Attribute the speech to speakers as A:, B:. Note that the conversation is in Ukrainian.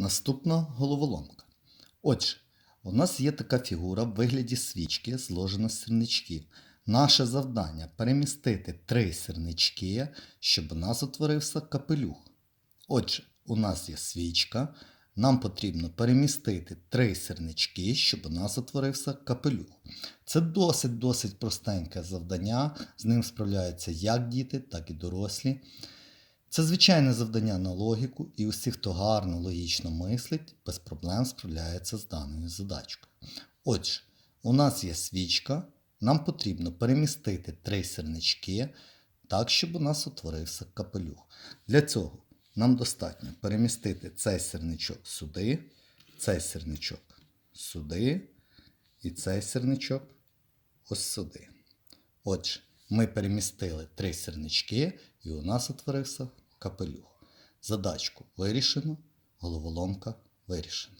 A: Наступна головоломка. Отже, у нас є така фігура в вигляді свічки, зложена з сірничків. Наше завдання перемістити три сірнички, щоб у нас утворився капелюх. Отже, у нас є свічка. Нам потрібно перемістити три сірнички, щоб у нас утворився капелюх. Це досить-досить простеньке завдання. З ним справляються як діти, так і дорослі. Це звичайне завдання на логіку, і усі, хто гарно логічно мислить, без проблем справляється з даною задачкою. Отже, у нас є свічка, нам потрібно перемістити три сірнички так, щоб у нас утворився капелюх. Для цього нам достатньо перемістити цей сірничок сюди, цей сірничок сюди і цей сірничок ось сюди. Отже, ми перемістили три сірнички, і у нас утворився капелюх. Задачку вирішено, головоломка вирішена.